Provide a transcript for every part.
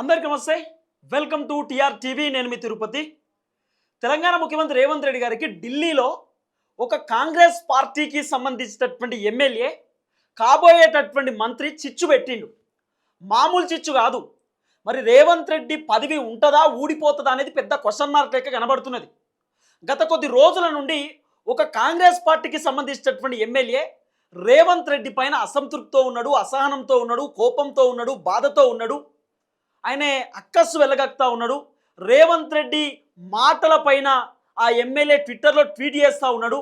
అందరికీ నమస్తే. Welcome to TR TV నేను మీ తిరుపతి. తెలంగాణ ముఖ్యమంత్రి రేవంత్ రెడ్డి గారికి ఢిల్లీలో ఒక కాంగ్రెస్ పార్టీకి సంబంధించినటువంటి ఎమ్మెల్యే కాబోయేటటువంటి మంత్రి చిచ్చు పెట్టిండు. మామూలు చిచ్చు కాదు. మరి రేవంత్ రెడ్డి పదవి ఉంటుందా ఊడిపోతుందా అనేది పెద్ద క్వశ్చన్ మార్క్ లెక్క కనబడుతున్నది. గత కొద్ది రోజుల నుండి ఒక కాంగ్రెస్ పార్టీకి సంబంధించినటువంటి ఎమ్మెల్యే రేవంత్ రెడ్డి పైన అసంతృప్తితో ఉన్నాడు అసహనంతో ఉన్నాడు కోపంతో ఉన్నాడు బాధతో ఉన్నాడు. ఆయన అక్కస్సు వెళ్ళగక్తా ఉన్నాడు. రేవంత్ రెడ్డి మాటల పైన ఆ ఎమ్మెల్యే ట్విట్టర్లో ట్వీట్ చేస్తూ ఉన్నాడు.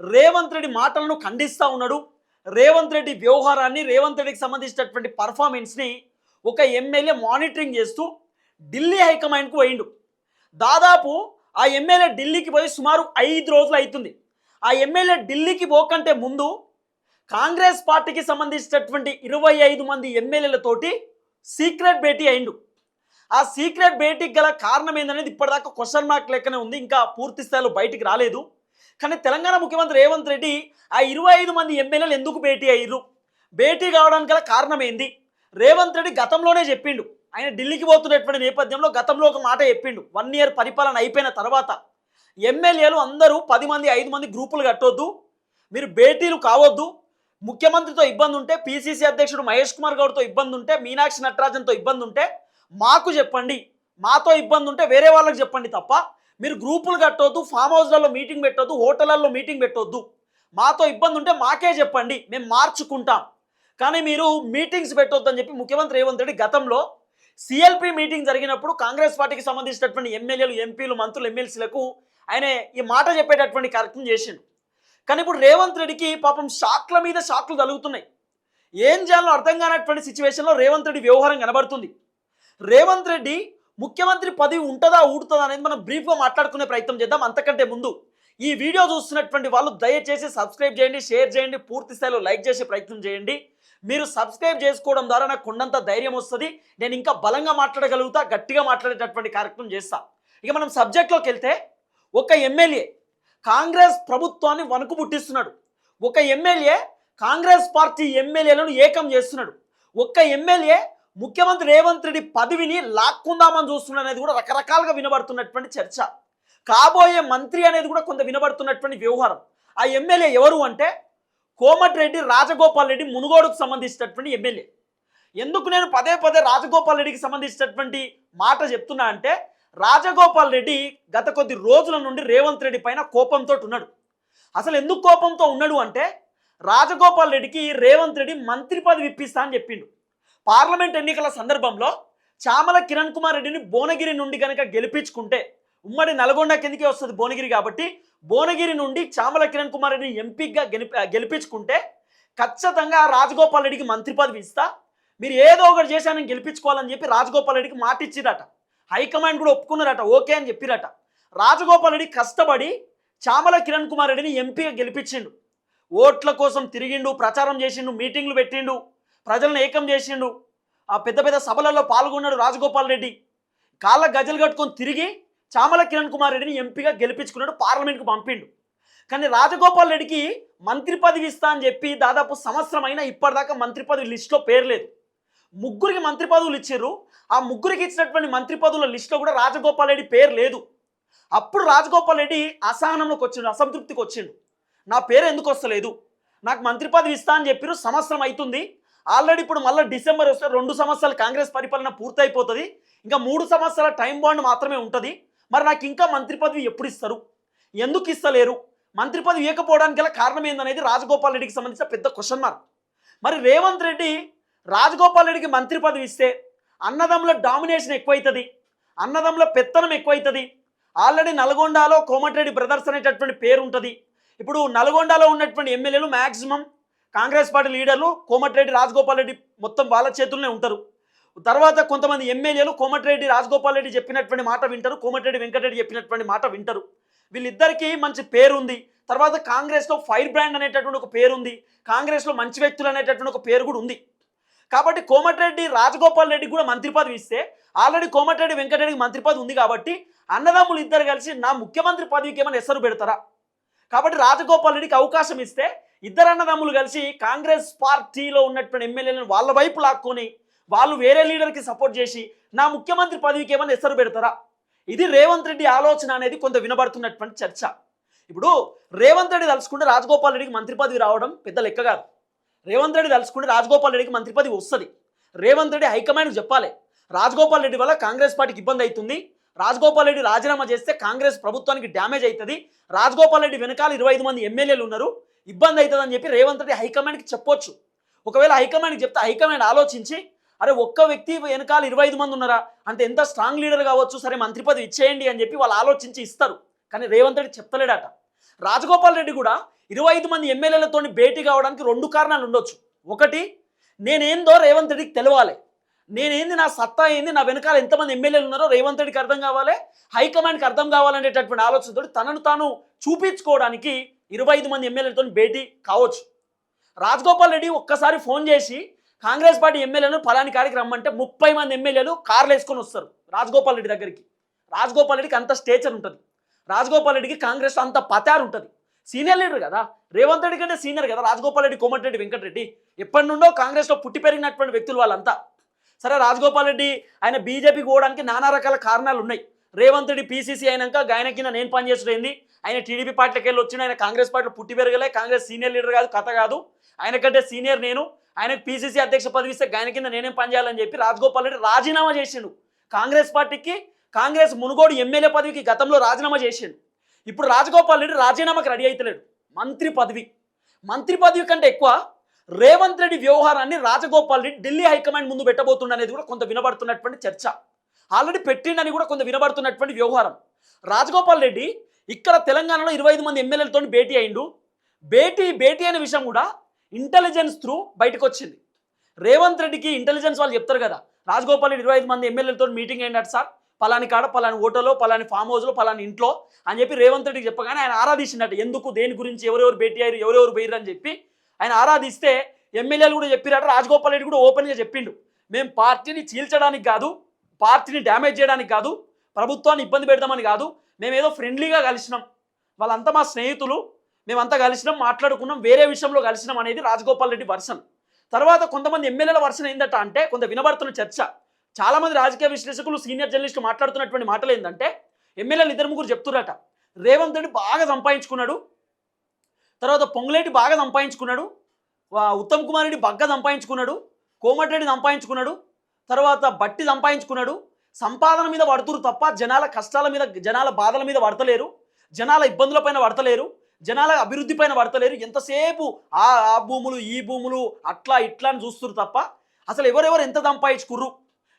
రేవంత్ రెడ్డి మాటలను ఖండిస్తూ ఉన్నాడు. రేవంత్ రెడ్డి వ్యవహారాన్ని రేవంత్ రెడ్డికి సంబంధించినటువంటి పర్ఫార్మెన్స్ని ఒక ఎమ్మెల్యే మానిటరింగ్ చేస్తూ ఢిల్లీ హైకమాండ్కు పోయిండు. దాదాపు ఆ ఎమ్మెల్యే ఢిల్లీకి పోయి సుమారు ఐదు రోజులు అవుతుంది ఆ ఎమ్మెల్యే ఢిల్లీకి పోకంటే ముందు కాంగ్రెస్ పార్టీకి సంబంధించినటువంటి ఇరవై ఐదు మంది ఎమ్మెల్యేలతోటి సీక్రెట్ భేటీ అయిండు. ఆ సీక్రెట్ భేటీకి గల కారణం ఏందనేది ఇప్పటిదాకా క్వశ్చన్ మార్క్ లెక్కనే ఉంది. ఇంకా పూర్తి స్థాయిలో బయటికి రాలేదు. కానీ తెలంగాణ ముఖ్యమంత్రి రేవంత్ రెడ్డి ఆ ఇరవై ఐదు మంది ఎమ్మెల్యేలు ఎందుకు భేటీ అయ్యారు భేటీ కావడానికి గల కారణం ఏంది? రేవంత్ రెడ్డి గతంలోనే చెప్పిండు. ఆయన ఢిల్లీకి పోతున్నటువంటి నేపథ్యంలో గతంలో ఒక మాట చెప్పిండు. వన్ ఇయర్ పరిపాలన అయిపోయిన తర్వాత ఎమ్మెల్యేలు అందరూ పది మంది ఐదు మంది గ్రూపులు కట్టొద్దు. మీరు భేటీలు కావద్దు. ముఖ్యమంత్రితో ఇబ్బంది ఉంటే పిసిసి అధ్యక్షుడు మహేష్ కుమార్ గౌడ్తో ఇబ్బంది ఉంటే మీనాక్షి నటరాజన్తో ఇబ్బంది ఉంటే మాకు చెప్పండి. మాతో ఇబ్బంది ఉంటే వేరే వాళ్ళకి చెప్పండి తప్ప మీరు గ్రూపులు కట్టొద్దు ఫామ్ హౌస్లలో మీటింగ్ పెట్టొద్దు హోటళ్ళలో మీటింగ్ పెట్టొద్దు. మాతో ఇబ్బంది ఉంటే మాకే చెప్పండి మేము మార్చుకుంటాం. కానీ మీరు మీటింగ్స్ పెట్టొద్దు అని చెప్పి ముఖ్యమంత్రి రేవంత్ రెడ్డి గతంలో సిఎల్పి మీటింగ్ జరిగినప్పుడు కాంగ్రెస్ పార్టీకి సంబంధించినటువంటి ఎమ్మెల్యేలు ఎంపీలు మంత్రులు ఎమ్మెల్సీలకు ఆయన ఈ మాట చెప్పేటటువంటి కార్యక్రమం చేసిండు. కానీ ఇప్పుడు రేవంత్ రెడ్డికి పాపం షాక్ల మీద షాక్లు తలుగుతున్నాయి ఏం చేయాలో అర్థం కానటువంటి సిచ్యువేషన్లో రేవంత్ రెడ్డి వ్యవహారం కనబడుతుంది. రేవంత్ రెడ్డి ముఖ్యమంత్రి పదవి ఉంటుందా ఊడుతుందా అనేది మనం బ్రీఫ్గా మాట్లాడుకునే ప్రయత్నం చేద్దాం అంతకంటే ముందు. ఈ వీడియో చూస్తున్నటువంటి వాళ్ళు దయచేసి సబ్స్క్రైబ్ చేయండి షేర్ చేయండి పూర్తి స్థాయిలో లైక్ చేసే ప్రయత్నం చేయండి. మీరు సబ్స్క్రైబ్ చేసుకోవడం ద్వారా నాకు కొండంత ధైర్యం వస్తుంది. నేను ఇంకా బలంగా మాట్లాడగలుగుతా గట్టిగా మాట్లాడేటటువంటి కార్యక్రమం చేస్తా. ఇక మనం సబ్జెక్ట్లోకి వెళ్తే ఒక ఎమ్మెల్యే కాంగ్రెస్ ప్రభుత్వాన్ని వణుకు పుట్టిస్తున్నాడు. ఒక ఎమ్మెల్యే కాంగ్రెస్ పార్టీ ఎమ్మెల్యేలను ఏకం చేస్తున్నాడు. ఒక్క ఎమ్మెల్యే ముఖ్యమంత్రి రేవంత్ రెడ్డి పదవిని లాక్కుందామని చూస్తున్నాడు అనేది కూడా రకరకాలుగా వినబడుతున్నటువంటి చర్చ. కాబోయే మంత్రి అనేది కూడా కొంత వినబడుతున్నటువంటి వ్యవహారం. ఆ ఎమ్మెల్యే ఎవరు అంటే కోమటిరెడ్డి రాజగోపాల్ రెడ్డి మునుగోడుకు సంబంధించినటువంటి ఎమ్మెల్యే. ఎందుకు నేను పదే పదే రాజగోపాల్ రెడ్డికి సంబంధించినటువంటి మాట చెప్తున్నా అంటే రాజగోపాల్ రెడ్డి గత కొద్ది రోజుల నుండి రేవంత్ రెడ్డి పైన కోపంతో ఉన్నాడు. అసలు ఎందుకు కోపంతో ఉన్నాడు అంటే రాజగోపాల్ రెడ్డికి రేవంత్ రెడ్డి మంత్రి పదవి ఇప్పిస్తా అని చెప్పిండు. పార్లమెంట్ ఎన్నికల సందర్భంలో చామల కిరణ్ కుమార్ రెడ్డిని భువనగిరి నుండి కనుక గెలిపించుకుంటే ఉమ్మడి నల్గొండ కిందకే వస్తుంది భువనగిరి కాబట్టి భువనగిరి నుండి చామల కిరణ్ కుమార్ రెడ్డిని ఎంపీగా గెలిపించుకుంటే ఖచ్చితంగా రాజగోపాల్ రెడ్డికి మంత్రి పదవి ఇస్తా. మీరు ఏదో ఒకటి చేశానని గెలిపించుకోవాలని చెప్పి రాజగోపాల్ రెడ్డికి మాట ఇచ్చిందట హైకమాండ్ కూడా ఒప్పుకున్నారట ఓకే అని చెప్పిరట. రాజగోపాల్ రెడ్డి కష్టపడి చామల కిరణ్ కుమార్ రెడ్డిని ఎంపీగా గెలిపించిండు. ఓట్ల కోసం తిరిగిండు ప్రచారం చేసిండు మీటింగ్లు పెట్టిండు ప్రజలను ఏకం చేసిండు. ఆ పెద్ద పెద్ద సభలలో పాల్గొన్నాడు రాజగోపాల్ రెడ్డి. కాళ్ళ గజలు కట్టుకొని తిరిగి చామల కిరణ్ కుమార్ రెడ్డిని ఎంపీగా గెలిపించుకున్నాడు పార్లమెంట్కు పంపిండు. కానీ రాజగోపాల్ రెడ్డికి మంత్రి పదవి ఇస్తా అని చెప్పి దాదాపు సంవత్సరం అయినా ఇప్పటిదాకా మంత్రి పదవి లిస్టులో పేరు లేదు. ముగ్గురికి మంత్రి పదవులు ఇచ్చారు. ఆ ముగ్గురికి ఇచ్చినటువంటి మంత్రి పదవుల లిస్టులో కూడా రాజగోపాల్ రెడ్డి పేరు లేదు. అప్పుడు రాజగోపాల్ రెడ్డి అసహనంలోకి వచ్చిండు అసంతృప్తికి వచ్చిండు. నా పేరు ఎందుకు వస్తలేదు? నాకు మంత్రి పదవి ఇస్తా అని చెప్పారు సంవత్సరం అవుతుంది ఆల్రెడీ ఇప్పుడు మళ్ళీ డిసెంబర్ వస్తే రెండు సంవత్సరాలు కాంగ్రెస్ పరిపాలన పూర్తయిపోతుంది. ఇంకా మూడు సంవత్సరాల టైం బాండ్ మాత్రమే ఉంటుంది. మరి నాకు ఇంకా మంత్రి పదవి ఎప్పుడు ఇస్తారు? ఎందుకు ఇస్తలేరు? మంత్రి పదవి ఇవ్వకపోవడానికి గల కారణం ఏందనేది రాజగోపాల్ రెడ్డికి సంబంధించిన పెద్ద క్వశ్చన్ మార్క్ మరి రేవంత్ రెడ్డి రాజగోపాల్ రెడ్డికి మంత్రి పదవి ఇస్తే అన్నదమ్ముల డామినేషన్ ఎక్కువైతుంది అన్నదమ్ముల పెత్తనం ఎక్కువైతుంది. ఆల్రెడీ నల్గొండలో కోమటిరెడ్డి బ్రదర్స్ అనేటటువంటి పేరు ఉంటుంది ఇప్పుడు నల్గొండలో ఉన్నటువంటి ఎమ్మెల్యేలు మ్యాక్సిమం కాంగ్రెస్ పార్టీ లీడర్లు కోమటిరెడ్డి రాజగోపాల్ రెడ్డి మొత్తం వాళ్ళ చేతుల్లోనే ఉంటారు. తర్వాత కొంతమంది ఎమ్మెల్యేలు కోమటిరెడ్డి రాజగోపాల్ రెడ్డి చెప్పినటువంటి మాట వింటారు కోమటిరెడ్డి వెంకటరెడ్డి చెప్పినటువంటి మాట వింటారు. వీళ్ళిద్దరికీ మంచి పేరు ఉంది తర్వాత కాంగ్రెస్లో ఫైర్ బ్రాండ్ అనేటటువంటి ఒక పేరు ఉంది కాంగ్రెస్లో మంచి వ్యక్తులు అనేటటువంటి ఒక పేరు కూడా ఉంది. కాబట్టి కోమటిరెడ్డి రాజగోపాల్ రెడ్డి కూడా మంత్రి పదవి ఇస్తే ఆల్రెడీ కోమటిరెడ్డి వెంకటరెడ్డికి మంత్రి పదవి ఉంది కాబట్టి అన్నదమ్ములు ఇద్దరు కలిసి నా ముఖ్యమంత్రి పదవికి ఏమైనా ఎసరు పెడతారా? కాబట్టి రాజగోపాల్ రెడ్డికి అవకాశం ఇస్తే ఇద్దరు అన్నదమ్ములు కలిసి కాంగ్రెస్ పార్టీలో ఉన్నటువంటి ఎమ్మెల్యేలను వాళ్ళ వైపు లాక్కొని వాళ్ళు వేరే లీడర్కి సపోర్ట్ చేసి నా ముఖ్యమంత్రి పదవికి ఏమైనా ఎసరు పెడతారా? ఇది రేవంత్ రెడ్డి ఆలోచన అనేది కొంత వినబడుతున్నటువంటి చర్చ. ఇప్పుడు రేవంత్ రెడ్డి తలుచుకుంటే రాజగోపాల్ రెడ్డికి మంత్రి పదవి రావడం పెద్ద లెక్క కాదు. రేవంత్ రెడ్డి తలుచుకుంటే రాజగోపాల్ రెడ్డికి మంత్రి పదవి వస్తుంది. రేవంత్ రెడ్డి హైకమాండ్కి చెప్పాలి. రాజగోపాల్ రెడ్డి వల్ల కాంగ్రెస్ పార్టీకి ఇబ్బంది అవుతుంది. రాజగోపాల్ రెడ్డి రాజీనామా చేస్తే కాంగ్రెస్ ప్రభుత్వానికి డ్యామేజ్ అవుతుంది. రాజగోపాల్ రెడ్డి వెనకాల ఇరవై ఐదు మంది ఎమ్మెల్యేలు ఉన్నారు. ఇబ్బంది అవుతుందని చెప్పి రేవంత్ రెడ్డి హైకమాండ్కి చెప్పొచ్చు. ఒకవేళ హైకమాండ్కి చెప్తే హైకమాండ్ ఆలోచించి అరే ఒక్క వ్యక్తి వెనకాల ఇరవై ఐదు మంది ఉన్నారా? అంటే ఎంత స్ట్రాంగ్ లీడర్ కావచ్చు సరే మంత్రి పదవి ఇచ్చేయండి అని చెప్పి వాళ్ళు ఆలోచించి ఇస్తారు. కానీ రేవంత్ రెడ్డి చెప్తలేడట రాజగోపాల్ రెడ్డి కూడా ఇరవై ఐదు మంది ఎమ్మెల్యేలతో భేటీ కావడానికి రెండు కారణాలు ఉండొచ్చు. ఒకటి నేనేందో రేవంత్ రెడ్డికి తెలవాలి. నేనేంది నా సత్తా ఏంది నా వెనకాల ఎంతమంది ఎమ్మెల్యేలు ఉన్నారో రేవంత్ రెడ్డికి అర్థం కావాలి హైకమాండ్కి అర్థం కావాలనేటటువంటి ఆలోచనతో తనను తాను చూపించుకోవడానికి ఇరవై ఐదు మంది ఎమ్మెల్యేలతో భేటీ కావచ్చు. రాజగోపాల్ రెడ్డి ఒక్కసారి ఫోన్ చేసి కాంగ్రెస్ పార్టీ ఎమ్మెల్యేలను ఫలాని కాడికి రమ్మంటే ముప్పై మంది ఎమ్మెల్యేలు కార్లు వేసుకొని వస్తారు రాజగోపాల్ రెడ్డి దగ్గరికి. రాజగోపాల్ రెడ్డికి అంత స్టేచర్ ఉంటుంది. రాజగోపాల్ రెడ్డికి కాంగ్రెస్ అంత పతారు ఉంటుంది సీనియర్ లీడర్ కదా. రేవంత్ రెడ్డి కంటే సీనియర్ కదా. రాజగోపాల్ రెడ్డి కోమటిరెడ్డి వెంకటరెడ్డి ఎప్పటి నుండో కాంగ్రెస్లో పుట్టి పెరిగినటువంటి వ్యక్తులు వాళ్ళంతా. సరే రాజగోపాల్ రెడ్డి ఆయన బీజేపీకి పోవడానికి నానా రకాల కారణాలు ఉన్నాయి. రేవంత్ రెడ్డి పీసీసీ అయినాక ఆయన కింద నేను పనిచేసేది ఆయన టీడీపీ పార్టీకి వెళ్ళి వచ్చిన ఆయన కాంగ్రెస్ పార్టీలో పుట్టి పెరగలే. కాంగ్రెస్ సీనియర్ లీడర్ కాదు కథ కాదు. ఆయన కంటే సీనియర్ నేను. ఆయనకు పీసీసీ అధ్యక్ష పదవి ఇస్తే ఆయన కింద నేనేం పనిచేయాలని చెప్పి రాజగోపాల్ రెడ్డి రాజీనామా చేసిండు. కాంగ్రెస్ పార్టీకి కాంగ్రెస్ మునుగోడు ఎమ్మెల్యే పదవికి గతంలో రాజీనామా చేసిండు. ఇప్పుడు రాజగోపాల్ రెడ్డి రాజీనామాకి రెడీ అవుతలేడు మంత్రి పదవి. మంత్రి పదవి కంటే ఎక్కువ రేవంత్ రెడ్డి వ్యవహారాన్ని రాజగోపాల్ రెడ్డి ఢిల్లీ హైకమాండ్ ముందు పెట్టబోతుండ అనేది కూడా కొంత వినబడుతున్నటువంటి చర్చ. ఆల్రెడీ పెట్టిండని కూడా కొంత వినబడుతున్నటువంటి వ్యవహారం. రాజగోపాల్ రెడ్డి ఇక్కడ తెలంగాణలో ఇరవై ఐదు మంది ఎమ్మెల్యేలతో భేటీ అయిండు. భేటీ భేటీ అనే విషయం కూడా ఇంటెలిజెన్స్ త్రూ బయటకు వచ్చింది రేవంత్ రెడ్డికి ఇంటెలిజెన్స్ వాళ్ళు చెప్తారు కదా రాజగోపాల్ రెడ్డి ఇరవై ఐదు మంది ఎమ్మెల్యేలతో మీటింగ్ అయినాడు సార్. పలాని కాడ పలాని ఓటోలో పలాని ఫామ్ హౌస్లో పలాని ఇంట్లో అని చెప్పి రేవంత్ రెడ్డికి చెప్పగానే ఆయన ఆరాధించినట్టు ఎందుకు? దేని గురించి? ఎవరెవరు భేటీ అయ్యారు? ఎవరెవరు పోయారు అని చెప్పి ఆయన ఆరాధిస్తే ఎమ్మెల్యేలు కూడా చెప్పిరట రాజగోపాల్ రెడ్డి కూడా ఓపెన్గా చెప్పిండు. మేము పార్టీని చీల్చడానికి కాదు పార్టీని డ్యామేజ్ చేయడానికి కాదు ప్రభుత్వాన్ని ఇబ్బంది పెడదామని కాదు మేము ఏదో ఫ్రెండ్లీగా కలిసినాం. వాళ్ళంతా మా స్నేహితులు మేమంతా కలిసినాం మాట్లాడుకున్నాం వేరే విషయంలో కలిసినాం అనేది రాజగోపాల్ రెడ్డి వర్షన్ తర్వాత కొంతమంది ఎమ్మెల్యేల వర్షన్ ఏందట అంటే కొంత వినబడుతున్న చర్చ. చాలామంది రాజకీయ విశ్లేషకులు సీనియర్ జర్నలిస్టులు మాట్లాడుతున్నటువంటి మాటలు ఏంటంటే ఎమ్మెల్యేలు ఇద్దరు ముగ్గురు చెప్తున్నారట రేవంత్ రెడ్డి బాగా సంపాదించుకున్నాడు. తర్వాత పొంగులేటి బాగా సంపాదించుకున్నాడు. ఉత్తమ్ కుమార్ రెడ్డి బగ్గ సంపాదించుకున్నాడు. కోమటిరెడ్డి సంపాదించుకున్నాడు. తర్వాత బట్టి సంపాదించుకున్నాడు. సంపాదన మీద పడుతురు తప్ప జనాల కష్టాల మీద జనాల బాధల మీద పడతలేరు. జనాల ఇబ్బందుల పైన పడతలేరు. జనాల అభివృద్ధి పైన పడతలేరు. ఎంతసేపు ఆ ఆ భూములు ఈ భూములు అట్లా ఇట్లా అని చూస్తురు తప్ప అసలు ఎవరెవరు ఎంత సంపాదించుకుర్రు?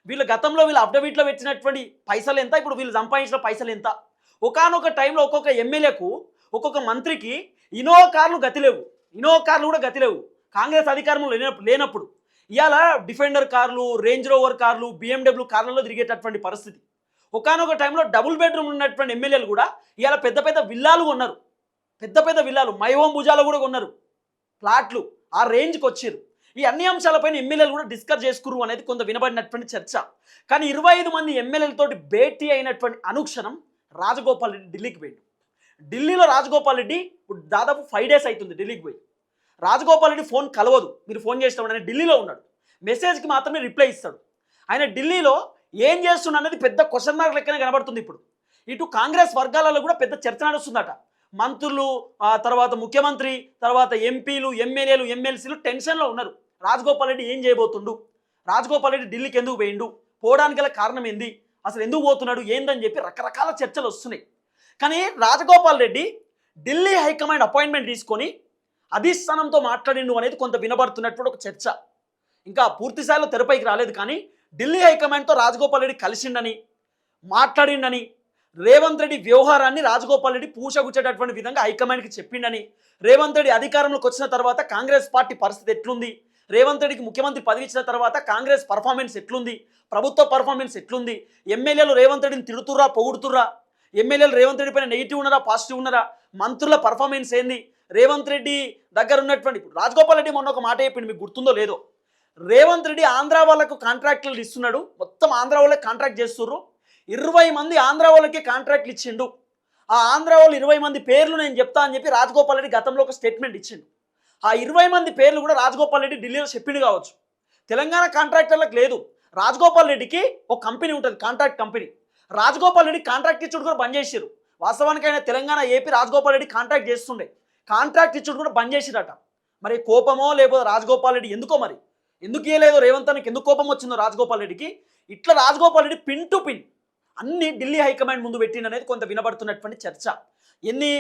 వీళ్ళు గతంలో వీళ్ళు అఫిడవిట్లో పెట్టినటువంటి పైసలు ఎంత? ఇప్పుడు వీళ్ళు సంపాదించిన పైసలు ఎంత? ఒకానొక టైంలో ఒక్కొక్క ఎమ్మెల్యేకు ఒక్కొక్క మంత్రికి ఇనో కార్లు గతిలేవు ఇనో కార్లు కూడా గతిలేవు కాంగ్రెస్ అధికారంలో లేనప్పుడు లేనప్పుడు. ఇవాళ డిఫెండర్ కార్లు రేంజ్ రోవర్ కార్లు బిఎండబ్ల్యూ కార్లలో తిరిగేటటువంటి పరిస్థితి. ఒకానొక టైంలో డబుల్ బెడ్రూమ్ ఉన్నటువంటి ఎమ్మెల్యేలు కూడా ఇవాళ పెద్ద పెద్ద విల్లాలు కొన్నారు. పెద్ద పెద్ద విల్లాలు. మైవం భుజాలు కూడా కొన్నారు. ప్లాట్లు. ఆ రేంజ్కి వచ్చారు ఈ అన్ని అంశాలపైన ఎమ్మెల్యేలు కూడా డిస్కస్ చేసుకురు అనేది కొంత వినబడినటువంటి చర్చ. కానీ ఇరవై ఐదు మంది ఎమ్మెల్యేలతోటి భేటీ అయినటువంటి అనుక్షణం రాజగోపాల్ రెడ్డి ఢిల్లీకి పోయిండు. ఢిల్లీలో రాజగోపాల్ రెడ్డి దాదాపు ఫైవ్ డేస్ అవుతుంది ఢిల్లీకి పోయి. రాజగోపాల్ రెడ్డి ఫోన్ కలవదు. మీరు ఫోన్ చేసినప్పుడు ఆయన ఢిల్లీలో ఉన్నాడు. మెసేజ్కి మాత్రమే రిప్లై ఇస్తాడు. ఆయన ఢిల్లీలో ఏం చేస్తున్నా అనేది పెద్ద క్వశ్చన్ మార్క్ లెక్కనే కనబడుతుంది ఇప్పుడు. ఇటు కాంగ్రెస్ వర్గాలలో కూడా పెద్ద చర్చ నడుస్తుందట. మంత్రులు ఆ తర్వాత ముఖ్యమంత్రి తర్వాత ఎంపీలు ఎమ్మెల్యేలు ఎమ్మెల్సీలు టెన్షన్లో ఉన్నారు. రాజగోపాల్ రెడ్డి ఏం చేయబోతుండు? రాజగోపాల్ రెడ్డి ఢిల్లీకి ఎందుకు పోయిండు? పోవడానికి గల కారణం ఏంది? అసలు ఎందుకు పోతున్నాడు? ఏందని చెప్పి రకరకాల చర్చలు వస్తున్నాయి. కానీ Rajagopal Reddy Delhi high command appointment తీసుకొని అధిష్టానంతో మాట్లాడిండు అనేది కొంత వినబడుతున్నటువంటి ఒక చర్చ. ఇంకా పూర్తిస్థాయిలో తెరపైకి రాలేదు కానీ ఢిల్లీ హైకమాండ్తో రాజగోపాల్ రెడ్డి కలిసిండని మాట్లాడిండని రేవంత్ రెడ్డి వ్యవహారాన్ని రాజగోపాల్ రెడ్డి పూసగుచ్చేటటువంటి విధంగా హైకమాండ్కి చెప్పిండని రేవంత్ రెడ్డి అధికారంలోకి వచ్చిన తర్వాత కాంగ్రెస్ పార్టీ పరిస్థితి ఎట్లుంది? రేవంత్ రెడ్డికి ముఖ్యమంత్రి పదవి ఇచ్చిన తర్వాత కాంగ్రెస్ పర్ఫార్మెన్స్ ఎట్లుంది? ప్రభుత్వ పర్ఫార్మెన్స్ ఎట్లుంది? ఎమ్మెల్యేలు రేవంత్ రెడ్డిని తిడుతుర్రా పొగుడుతుర్రా? ఎమ్మెల్యేలు రేవంత్ రెడ్డి పైన నెగిటివ్ ఉన్నారా పాజిటివ్ ఉన్నారా మంత్రుల పర్ఫార్మెన్స్ ఏంది? రేవంత్ రెడ్డి దగ్గర ఉన్నటువంటి ఇప్పుడు రాజగోపాల్ రెడ్డి మొన్న ఒక మాట చెప్పింది మీకు గుర్తుందో లేదో? రేవంత్ రెడ్డి ఆంధ్ర వాళ్ళకు కాంట్రాక్టులు ఇస్తున్నాడు మొత్తం ఆంధ్ర వాళ్ళకి కాంట్రాక్ట్ చేస్తుర్రు. ఇరవై మంది ఆంధ్ర వాళ్ళకే కాంట్రాక్ట్లు ఇచ్చిండు. ఆ ఆంధ్ర వాళ్ళు ఇరవై మంది పేర్లు నేను చెప్తా అని చెప్పి రాజగోపాల్ రెడ్డి గతంలో ఒక స్టేట్మెంట్ ఇచ్చిండు. ఆ ఇరవై మంది పేర్లు కూడా రాజగోపాల్ రెడ్డి ఢిల్లీలో చెప్పిండు కావచ్చు. తెలంగాణ కాంట్రాక్టర్లకు లేదు. రాజగోపాల్ రెడ్డికి ఒక కంపెనీ ఉంటుంది contract company. Rajagopal Reddy contract ఇచ్చుడు కూడా బంద్ చేసిరు వాస్తవానికి ఆయన తెలంగాణ ఏపీ రాజగోపాల్ రెడ్డి కాంట్రాక్ట్ చేస్తుండే. కాంట్రాక్ట్ ఇచ్చుడు కూడా బంద్ చేసిరట. మరి కోపమో లేకపోతే రాజగోపాల్ రెడ్డి ఎందుకో మరి? ఎందుకు ఇయ్యలేదు రేవంత్ అన్నకి ఎందుకు కోపం వచ్చిందో రాజగోపాల్ రెడ్డికి? ఇట్లా Rajagopal Reddy pin to pin అన్ని ఢిల్లీ హైకమాండ్ ముందు పెట్టిండనేది కొంత వినబడుతున్నటువంటి చర్చ. ఎన్ని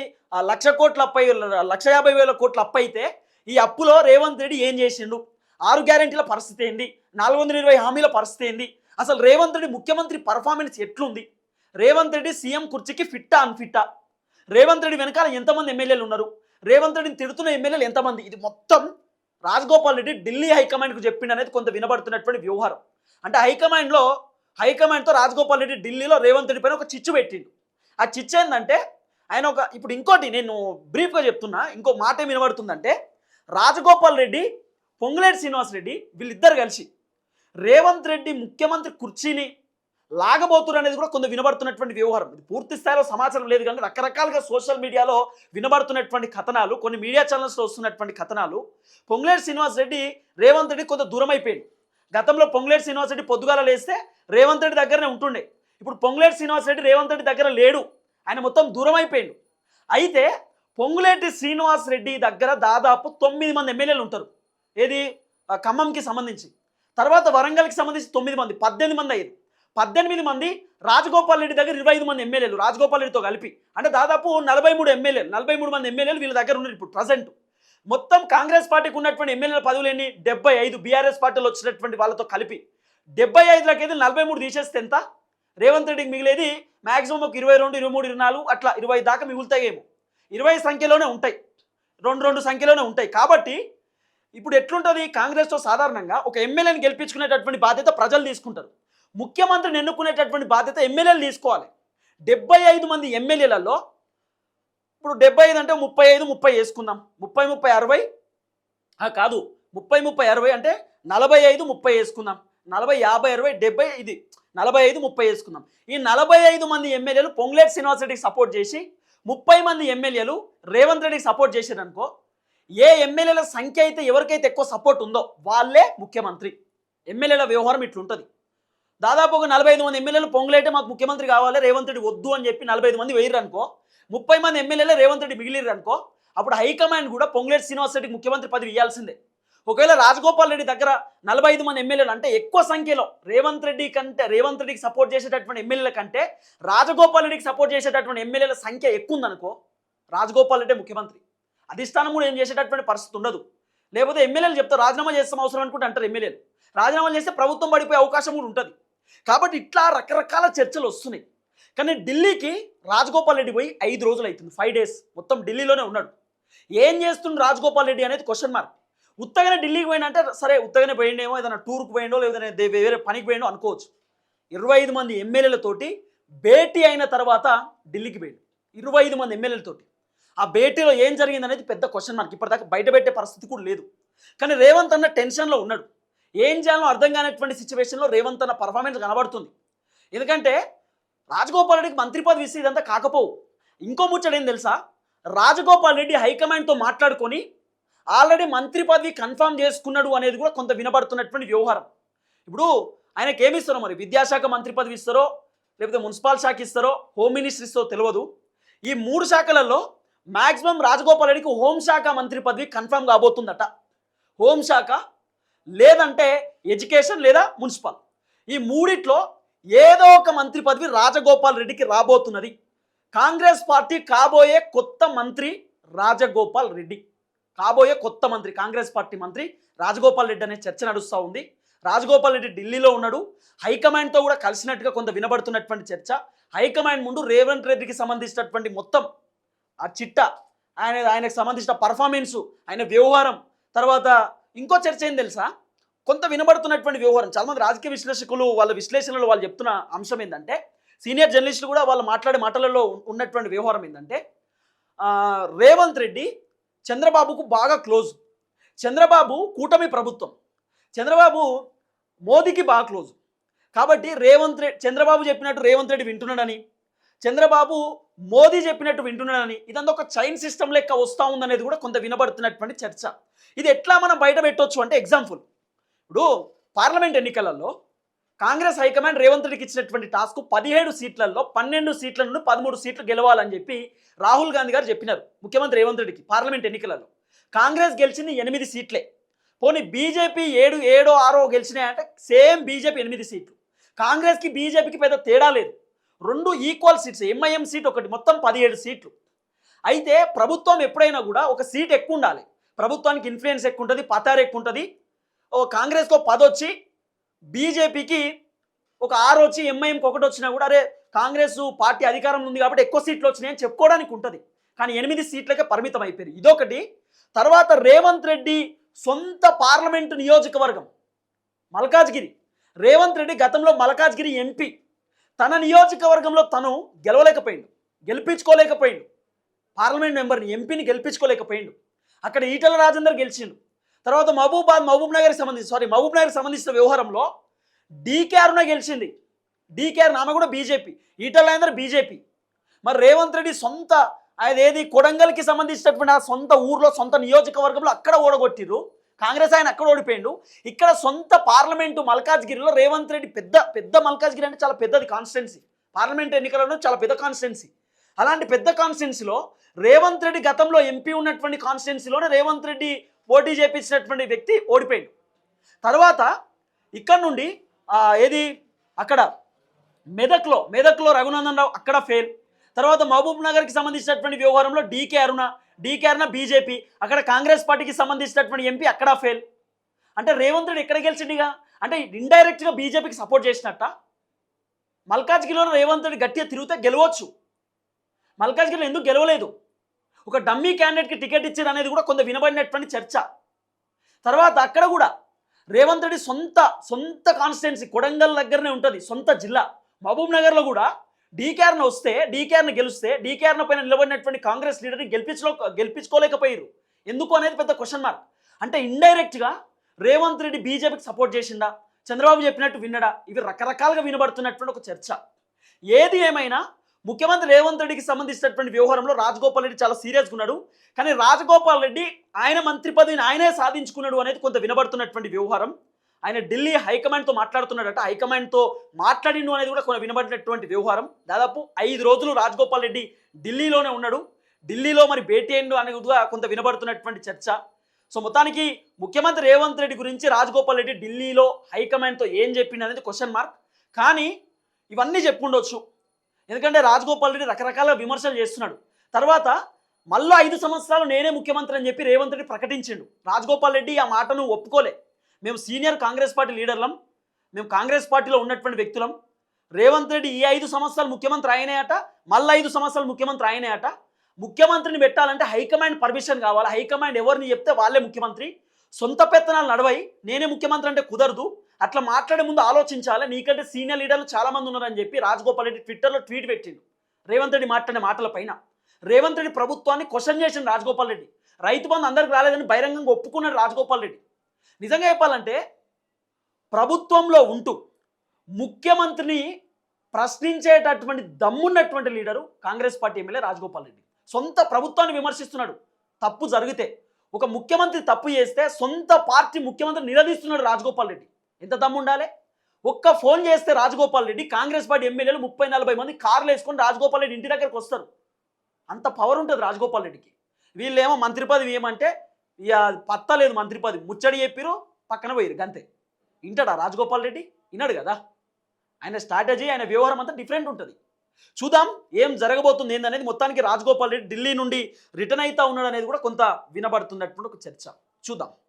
లక్ష కోట్ల అప్పై లక్ష యాభై వేల కోట్ల అప్పైతే ఈ అప్పులో రేవంత్ రెడ్డి ఏం చేసిండు? ఆరు గ్యారెంటీల పరిస్థితి ఏంది? నాలుగు వందల ఇరవై హామీల పరిస్థితి ఏంది? అసలు రేవంత్ రెడ్డి ముఖ్యమంత్రి పర్ఫార్మెన్స్ ఎట్లుంది? రేవంత్ రెడ్డి సీఎం కుర్చీకి ఫిట్టా అన్ఫిట్టా? రేవంత్ రెడ్డి వెనకాల ఎంతమంది ఎమ్మెల్యేలు ఉన్నారు? రేవంత్ రెడ్డిని తిడుతున్న ఎమ్మెల్యేలు ఎంతమంది? ఇది మొత్తం రాజగోపాల్ రెడ్డి ఢిల్లీ హైకమాండ్కు చెప్పిండు అనేది కొంత వినబడుతున్నటువంటి వ్యవహారం. అంటే హైకమాండ్లో హైకమాండ్తో రాజగోపాల్ రెడ్డి ఢిల్లీలో రేవంత్ రెడ్డి పైన ఒక చిచ్చు పెట్టిండు. ఆ చిచ్చు ఏంటంటే ఆయన ఒక ఇప్పుడు ఇంకోటి నేను బ్రీఫ్గా చెప్తున్నా ఇంకో మాట ఏం వినబడుతుందంటే రాజగోపాల్ రెడ్డి పొంగులేటి శ్రీనివాస్ రెడ్డి వీళ్ళిద్దరు కలిసి రేవంత్ రెడ్డి ముఖ్యమంత్రి కుర్చీని లాగబోతున్నారు అనేది కూడా కొంత వినబడుతున్నటువంటి వ్యవహారం. ఇది పూర్తి స్థాయిలో సమాచారం లేదు కానీ రకరకాలుగా సోషల్ మీడియాలో వినబడుతున్నటువంటి కథనాలు కొన్ని మీడియా ఛానల్స్లో వస్తున్నటువంటి కథనాలు. పొంగులేటి శ్రీనివాస్ రెడ్డి రేవంత్ రెడ్డి కొంత దూరం అయిపోయింది. గతంలో పొంగులేటి శ్రీనివాస్ రెడ్డి పొద్దుగాల లేస్తే రేవంత్ రెడ్డి దగ్గరనే ఉంటుండే. ఇప్పుడు పొంగులేటి శ్రీనివాస్ రెడ్డి రేవంత్ రెడ్డి దగ్గర లేడు. ఆయన మొత్తం దూరం అయిపోయిండు. అయితే పొంగులేటి శ్రీనివాస్ రెడ్డి దగ్గర దాదాపు తొమ్మిది మంది ఎమ్మెల్యేలు ఉంటారు. ఏది? ఆ, ఖమ్మంకి సంబంధించి. తర్వాత వరంగల్కి సంబంధించి తొమ్మిది మంది పద్దెనిమిది మంది అయ్యారు. పద్దెనిమిది మంది రాజగోపాల్ రెడ్డి దగ్గర ఇరవై ఐదు మంది ఎమ్మెల్యేలు రాజగోపాల్ రెడ్డితో కలిపి. అంటే దాదాపు నలభై మూడు ఎమ్మెల్యేలు నలభై మూడు మంది ఎమ్మెల్యేలు వీళ్ళ దగ్గర ఉన్నారు ఇప్పుడు ప్రజెంట్ మొత్తం కాంగ్రెస్ పార్టీకి ఉన్నటువంటి ఎమ్మెల్యేల పదవులు ఎన్ని? డెబ్బై ఐదు. బీఆర్ఎస్ పార్టీలో వచ్చినటువంటి వాళ్ళతో కలిపి. డెబ్బై ఐదులకైతే నలభై మూడు తీసేస్తే ఎంత? రేవంత్ రెడ్డికి మిగిలేది మాక్సిమం ఒక ఇరవై రెండు ఇరవై మూడు ఇరవై నాలుగు అట్లా ఇరవై దాకా మిగులుతాయేమో. ఇరవై సంఖ్యలోనే ఉంటాయి. రెండు రెండు సంఖ్యలోనే ఉంటాయి. కాబట్టి ఇప్పుడు ఎట్లుంటుంది? కాంగ్రెస్తో సాధారణంగా ఒక ఎమ్మెల్యేని గెలిపించుకునేటటువంటి బాధ్యత ప్రజలు తీసుకుంటారు. ముఖ్యమంత్రిని ఎన్నుకునేటటువంటి బాధ్యత ఎమ్మెల్యేలు తీసుకోవాలి. డెబ్బై ఐదు మంది ఎమ్మెల్యేలలో ఇప్పుడు డెబ్బై ఐదు అంటే ముప్పై ఐదు ముప్పై వేసుకుందాం. ముప్పై ముప్పై అరవై? ఆ, కాదు. ముప్పై ముప్పై అరవై అంటే నలభై ఐదు ముప్పై వేసుకుందాం. నలభై యాభై అరవై డెబ్బై ఇది. నలభై ఐదు ముప్పై వేసుకుందాం. ఈ నలభై ఐదు మంది ఎమ్మెల్యేలు పొంగులేటి యూనివర్సిటీకి సపోర్ట్ చేసి ముప్పై మంది ఎమ్మెల్యేలు రేవంత్ రెడ్డికి సపోర్ట్ చేశారనుకో ఏ ఎమ్మెల్యేల సంఖ్య అయితే ఎవరికైతే ఎక్కువ సపోర్ట్ ఉందో వాళ్ళే ముఖ్యమంత్రి. ఎమ్మెల్యేల వ్యవహారం ఇట్లుంటుంది. దాదాపు ఒక నలభై ఐదు మంది ఎమ్మెల్యేలు పొంగలైతే మాకు ముఖ్యమంత్రి కావాలి రేవంత్ రెడ్డి వద్దు అని చెప్పి నలభై ఐదు మంది వేయరు అనుకో ముప్పై మంది ఎమ్మెల్యేలు రేవంత్ రెడ్డి మిగిలిరు అనుకో అప్పుడు హైకమాండ్ కూడా పొంగులేటి శ్రీనివాస్ రెడ్డికి ముఖ్యమంత్రి పదవి ఇవ్వాల్సిందే ఒకవేళ రాజగోపాల్ రెడ్డి దగ్గర నలభై ఐదు మంది ఎమ్మెల్యేలు అంటే ఎక్కువ సంఖ్యలో రేవంత్ రెడ్డి కంటే రేవంత్ రెడ్డికి సపోర్ట్ చేసేటటువంటి ఎమ్మెల్యేల కంటే రాజగోపాల్ రెడ్డికి సపోర్ట్ చేసేటటువంటి ఎమ్మెల్యేల సంఖ్య ఎక్కువ ఉందనుకో రాజగోపాల్ రెడ్డి ముఖ్యమంత్రి. అధిష్టానం కూడా ఏం చేసేటటువంటి పరిస్థితి ఉండదు. లేకపోతే ఎమ్మెల్యేలు చెప్తారు రాజీనామా చేస్తాం అవసరం అనుకుంటే అంటారు ఎమ్మెల్యేలు. రాజీనామా చేస్తే ప్రభుత్వం పడిపోయే అవకాశం కూడా ఉంటుంది. కాబట్టి ఇట్లా రకరకాల చర్చలు వస్తున్నాయి. కానీ ఢిల్లీకి రాజగోపాల్ రెడ్డి పోయి ఐదు రోజులు అవుతుంది ఫైవ్ డేస్ మొత్తం ఢిల్లీలోనే ఉన్నాడు. ఏం చేస్తుండు రాజగోపాల్ రెడ్డి అనేది క్వశ్చన్ మార్క్ ఉత్తగానే ఢిల్లీకి పోయినంటే సరే ఉత్తగానే పోయిండేమో ఏదైనా టూర్కి పోయిండో లేదైనా వేరే పనికి పోయిండో అనుకోవచ్చు. ఇరవై ఐదు మంది ఎమ్మెల్యేలతోటి భేటీ అయిన తర్వాత ఢిల్లీకి పోయిండు. ఇరవై ఐదు మంది ఎమ్మెల్యేలతోటి ఆ భేటీలో ఏం జరిగిందనేది పెద్ద క్వశ్చన్ మనకి ఇప్పటిదాకా బయట పెట్టే పరిస్థితి కూడా లేదు. కానీ రేవంత్ అన్న టెన్షన్లో ఉన్నాడు. ఏం చేయాలో అర్థం కానటువంటి సిచ్యువేషన్లో రేవంత్ అన్న పర్ఫార్మెన్స్ కనబడుతుంది. ఎందుకంటే రాజగోపాల్ రెడ్డికి మంత్రి పదవి ఇస్తే ఇదంతా కాకపోవు. ఇంకో ముచ్చట తెలుసా? రాజగోపాల్ రెడ్డి హైకమాండ్తో మాట్లాడుకొని ఆల్రెడీ మంత్రి పదవి కన్ఫర్మ్ చేసుకున్నాడు అనేది కూడా కొంత వినబడుతున్నటువంటి వ్యవహారం. ఇప్పుడు ఆయనకి ఏమి ఇస్తారో మరి? విద్యాశాఖ మంత్రి పదవి ఇస్తారో లేకపోతే మున్సిపల్ శాఖ ఇస్తారో హోమ్ మినిస్టర్ ఇస్తారో తెలియదు. ఈ మూడు శాఖలలో మాక్సిమం రాజగోపాల్ రెడ్డికి హోంశాఖ మంత్రి పదవి కన్ఫర్మ్ కాబోతుందట. హోంశాఖ లేదంటే ఎడ్యుకేషన్ లేదా మున్సిపల్. ఈ మూడిట్లో ఏదో ఒక మంత్రి పదవి రాజగోపాల్ రెడ్డికి రాబోతున్నది. కాంగ్రెస్ పార్టీ కాబోయే కొత్త మంత్రి రాజగోపాల్ రెడ్డి. కాబోయే కొత్త మంత్రి కాంగ్రెస్ పార్టీ మంత్రి రాజగోపాల్ రెడ్డి అనే చర్చ నడుస్తూ ఉంది. రాజగోపాల్ రెడ్డి ఢిల్లీలో ఉన్నాడు. హైకమాండ్తో కూడా కలిసినట్టుగా కొంత వినబడుతున్నటువంటి చర్చ. హైకమాండ్ ముందు రేవంత్ రెడ్డికి సంబంధించినటువంటి మొత్తం ఆ చిట్ట ఆయన ఆయనకు సంబంధించిన పర్ఫార్మెన్సు ఆయన వ్యవహారం తర్వాత ఇంకో చర్చ ఏం తెలుసా? కొంత వినబడుతున్నటువంటి వ్యవహారం. చాలామంది రాజకీయ విశ్లేషకులు వాళ్ళ విశ్లేషణలు వాళ్ళు చెప్తున్న అంశం ఏంటంటే సీనియర్ జర్నలిస్టులు కూడా వాళ్ళు మాట్లాడే మాటలలో ఉన్నటువంటి వ్యవహారం ఏంటంటే రేవంత్ రెడ్డి చంద్రబాబుకు బాగా క్లోజ్. చంద్రబాబు కూటమి ప్రభుత్వం. చంద్రబాబు మోదీకి బాగా క్లోజ్. కాబట్టి రేవంత్ రెడ్డి చంద్రబాబు చెప్పినట్టు రేవంత్ రెడ్డి వింటున్నాడని చంద్రబాబు మోదీ చెప్పినట్టు వింటున్నాడని ఇదంతా ఒక చైన్ సిస్టమ్ లెక్క వస్తూ ఉందనేది కూడా కొంత వినబడుతున్నటువంటి చర్చ. ఇది ఎట్లా మనం బయట పెట్టవచ్చు అంటే ఎగ్జాంపుల్. ఇప్పుడు పార్లమెంట్ ఎన్నికలలో కాంగ్రెస్ హైకమాండ్ రేవంత్ రెడ్డికి ఇచ్చినటువంటి టాస్క్ పదిహేడు సీట్లలో పన్నెండు సీట్ల నుండి పదమూడు సీట్లు గెలవాలని చెప్పి రాహుల్ గాంధీ గారు చెప్పినారు. ముఖ్యమంత్రి రేవంత్ రెడ్డికి పార్లమెంట్ ఎన్నికలలో. కాంగ్రెస్ గెలిచింది ఎనిమిది సీట్లే. పోనీ బీజేపీ ఏడు ఏడో ఆరో గెలిచినాయంటే సేమ్ బీజేపీ ఎనిమిది సీట్లు. కాంగ్రెస్కి బీజేపీకి పెద్ద తేడా లేదు. రెండు ఈక్వల్ సీట్స్ ఎంఐఎం సీట్ ఒకటి మొత్తం పదిహేడు సీట్లు. అయితే ప్రభుత్వం ఎప్పుడైనా కూడా ఒక సీట్ ఎక్కువ ఉండాలి. ప్రభుత్వానికి ఇన్ఫ్లుయెన్స్ ఎక్కువ ఉంటుంది పతారు ఎక్కువ ఉంటుంది. ఓ కాంగ్రెస్కో పదొచ్చి బీజేపీకి ఒక ఆరు వచ్చి ఎంఐఎంకి ఒకటి వచ్చినా కూడా అరే కాంగ్రెస్ పార్టీ అధికారంలో ఉంది కాబట్టి ఎక్కువ సీట్లు వచ్చినాయని చెప్పుకోవడానికి ఉంటుంది. కానీ ఎనిమిది సీట్లకే పరిమితం అయిపోయింది ఇదొకటి. తర్వాత రేవంత్ రెడ్డి సొంత పార్లమెంటు నియోజకవర్గం మల్కాజ్గిరి. రేవంత్ రెడ్డి గతంలో మల్కాజ్గిరి ఎంపీ. తన నియోజకవర్గంలో తను గెలవలేకపోయిండు. గెలిపించుకోలేకపోయిండు. పార్లమెంట్ మెంబర్ని ఎంపీని గెలిపించుకోలేకపోయిండు. అక్కడ ఈటల రాజేందర్ గెలిచిండు. తర్వాత మహబూబాద్ మహబూబ్ నగర్కి సంబంధించి సారీ మహబూబ్ నగర్కి సంబంధించిన వ్యవహారంలో డీకే అరుణ గెలిచింది. డీకే అరుణ ఆమె కూడా బీజేపీ ఈటల రాజేందర్ బీజేపీ మరి రేవంత్ రెడ్డి సొంత ఆయన ఏది కొడంగల్కి సంబంధించినటువంటి ఆ సొంత ఊర్లో సొంత నియోజకవర్గంలో అక్కడ ఓడగొట్టిరు కాంగ్రెస్ ఆయన అక్కడ ఓడిపోయిండు. ఇక్కడ సొంత పార్లమెంటు మల్కాజ్గిరిలో రేవంత్ రెడ్డి పెద్ద పెద్ద మల్కాజ్గిరి అంటే చాలా పెద్దది కాన్స్టిట్యున్సీ. పార్లమెంట్ ఎన్నికలలో చాలా పెద్ద కాన్స్టిట్యున్సీ. అలాంటి పెద్ద కాన్స్టిట్యున్సీలో రేవంత్ రెడ్డి గతంలో ఎంపీ ఉన్నటువంటి కాన్స్టిట్యున్సీలోనే రేవంత్ రెడ్డి పోటీ చేపించినటువంటి వ్యక్తి ఓడిపోయింది తర్వాత ఇక్కడ నుండి ఏది? అక్కడ మెదక్లో మెదక్లో రఘునందన్ రావు అక్కడ ఫెయిల్ తర్వాత మహబూబ్ నగర్కి సంబంధించినటువంటి వ్యవహారంలో DK Aruna DK Aruna BJP అక్కడ కాంగ్రెస్ పార్టీకి సంబంధించినటువంటి ఎంపీ అక్కడ ఫెయిల్ అంటే రేవంత్ రెడ్డి ఎక్కడ గెలిచిండిగా? అంటే ఇండైరెక్ట్గా బీజేపీకి సపోర్ట్ చేసినట్ట. మల్కాజ్గిరిలో రేవంత్ రెడ్డి గట్టిగా తిరిగితే గెలవచ్చు. మల్కాజ్గిరిలో ఎందుకు గెలవలేదు? ఒక డమ్మీ క్యాండిడేట్కి టికెట్ ఇచ్చారు అనేది కూడా కొంత వినబడినటువంటి చర్చ. తర్వాత అక్కడ కూడా రేవంత్ రెడ్డి సొంత సొంత కాన్స్టిట్యున్సీ కొడంగల్ దగ్గరనే ఉంటుంది సొంత జిల్లా. మహబూబ్ నగర్లో కూడా డీకేఆర్ను వస్తే డీకేఆర్ను గెలిస్తే డీకేఆర్న పైన నిలబడినటువంటి కాంగ్రెస్ లీడర్ని గెలిపించలో గెలిపించుకోలేకపోయారు ఎందుకు అనేది పెద్ద క్వశ్చన్ మార్క్ అంటే ఇండైరెక్ట్గా రేవంత్ రెడ్డి బీజేపీకి సపోర్ట్ చేసిండా? చంద్రబాబు చెప్పినట్టు విన్నడా? ఇవి రకరకాలుగా వినబడుతున్నటువంటి ఒక చర్చ. ఏది ఏమైనా ముఖ్యమంత్రి రేవంత్ రెడ్డికి సంబంధించినటువంటి వ్యవహారంలో రాజగోపాల్ రెడ్డి చాలా సీరియస్గా ఉన్నాడు. కానీ రాజగోపాల్ రెడ్డి ఆయన మంత్రి పదవిని ఆయనే సాధించుకున్నాడు అనేది కొంత వినబడుతున్నటువంటి వ్యవహారం. ఆయన ఢిల్లీ హైకమాండ్తో మాట్లాడుతున్నాడట. హైకమాండ్తో మాట్లాడిండు అనేది కూడా కొంత వినబడినటువంటి వ్యవహారం. దాదాపు ఐదు రోజులు రాజగోపాల్ రెడ్డి ఢిల్లీలోనే ఉన్నాడు. ఢిల్లీలో మరి భేటీ అయిండు అనేది కూడా కొంత వినబడుతున్నటువంటి చర్చ. సో మొత్తానికి ముఖ్యమంత్రి రేవంత్ రెడ్డి గురించి రాజగోపాల్ రెడ్డి ఢిల్లీలో హైకమాండ్తో ఏం చెప్పింది అనేది క్వశ్చన్ మార్క్. కానీ ఇవన్నీ చెప్పుండొచ్చు. ఎందుకంటే రాజగోపాల్ రెడ్డి రకరకాల విమర్శలు చేస్తున్నాడు. తర్వాత మళ్ళీ ఐదు సంవత్సరాలు నేనే ముఖ్యమంత్రి అని చెప్పి రేవంత్ రెడ్డి ప్రకటించిండు. రాజగోపాల్ రెడ్డి ఆ మాటను ఒప్పుకోలే. మేము సీనియర్ కాంగ్రెస్ పార్టీ లీడర్లం. మేము కాంగ్రెస్ పార్టీలో ఉన్నటువంటి వ్యక్తులం. రేవంత్ రెడ్డి ఈ ఐదు సంవత్సరాలు ముఖ్యమంత్రి అయినాయట మళ్ళీ ఐదు సంవత్సరాలు ముఖ్యమంత్రి అయినాయట ముఖ్యమంత్రిని పెట్టాలంటే హైకమాండ్ పర్మిషన్ కావాలి. హైకమాండ్ ఎవరిని చెప్తే వాళ్ళే ముఖ్యమంత్రి. సొంత పెత్తనాలు నడవాయి. నేనే ముఖ్యమంత్రి అంటే కుదరదు. అట్లా మాట్లాడే ముందు ఆలోచించాలి. నీకంటే సీనియర్ లీడర్లు చాలామంది ఉన్నారని చెప్పి రాజగోపాల్ రెడ్డి ట్విట్టర్లో ట్వీట్ పెట్టిండు. రేవంత్ రెడ్డి మాట్లాడిన మాటల పైన. రేవంత్ రెడ్డి ప్రభుత్వాన్ని క్వశ్చన్ చేసిన రాజగోపాల్ రెడ్డి. రైతు బంధు అందరికి రాలేదని బహిరంగంగా ఒప్పుకున్నాడు రాజగోపాల్ రెడ్డి. నిజంగా చెప్పాలంటే ప్రభుత్వంలో ఉంటూ ముఖ్యమంత్రిని ప్రశ్నించేటటువంటి దమ్మున్నటువంటి leader Congress party MLA Rajagopal Reddy. సొంత ప్రభుత్వాన్ని విమర్శిస్తున్నాడు. తప్పు జరిగితే ఒక ముఖ్యమంత్రి తప్పు చేస్తే సొంత పార్టీ ముఖ్యమంత్రి నిలదీస్తున్నాడు రాజగోపాల్ రెడ్డి. ఎంత దమ్ము ఉండాలి? ఒక్క ఫోన్ చేస్తే రాజగోపాల్ రెడ్డి కాంగ్రెస్ పార్టీ ఎమ్మెల్యేలు ముప్పై నలభై మంది కార్లు వేసుకొని రాజగోపాల్ రెడ్డి ఇంటి దగ్గరకు వస్తారు. అంత పవర్ ఉంటుంది రాజగోపాల్ రెడ్డికి. వీళ్ళేమో మంత్రి పదవి ఏమంటే ఇక పత్తా లేదు మంత్రి పదవి. ముచ్చడి చెప్పిరు పక్కన పోయిరు గంతే. వింటాడా రాజగోపాల్ రెడ్డి? విన్నాడు కదా? ఆయన స్ట్రాటజీ ఆయన వ్యవహారం అంతా డిఫరెంట్ ఉంటుంది. చూద్దాం ఏం జరగబోతుంది ఏందనేది మొత్తానికి రాజగోపాల్ రెడ్డి ఢిల్లీ నుండి రిటర్న్ అవుతా ఉన్నాడు అనేది కూడా కొంత వినబడుతున్నటువంటి ఒక చర్చ. చూద్దాం.